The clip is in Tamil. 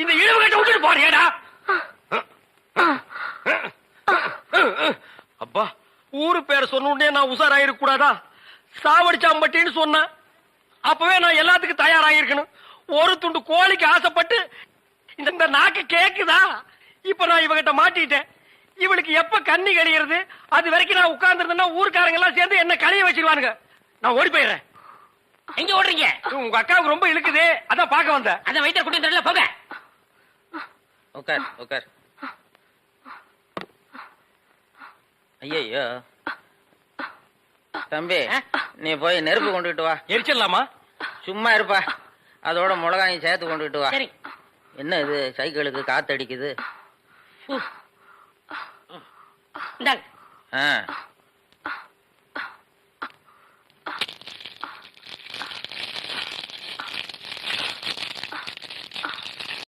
இந்த இழிவு கட்ட விட்டுட்டு போறியேடா. அப்பா ஊரு பேர் சொன்ன உடனே நான் உஷாராயிருக்க கூடாதா சாவடிச்சாம்பட்டின்னு சொன்னேன் அப்பவே நான் எல்லாத்துக்கும் தயாராகிருக்கணும் ஒரு துண்டு கோழிக்கு ஆசைப்பட்டு இந்த இந்த நாக்கு கேக்குதா? இப்ப நான் இவகிட்ட மாட்டிட்டேன். இவளுக்கு எப்ப கண்ணி கழியிறது அது வரைக்கும் நான் உட்கார்ந்துருந்தேன்னா ஊருக்காரங்க எல்லாம் சேர்ந்து என்ன கழிய வச்சிருவானுங்க. நான் ஓடி போயிடுறேன். எங்க ஓடுறீங்க? உங்க அக்காவுக்கு ரொம்ப இழுக்குது. அதான் பார்க்க வந்தேன். அத வயிற்ற கூட்டி தெரியல போங்க. உட்கார் உட்கார் ஐயோ தம்பி நீ போய் நெருப்பு கொண்டுகிட்டு வா. எரிச்சிடலாமா? சும்மா இருப்பா. அதோட மிளகாயும் சேர்த்து கொண்டுகிட்டு வா. சரி. என்ன இது? சைக்கிளுக்கு காத்தடிக்குது. இந்தாங்க. ஆ.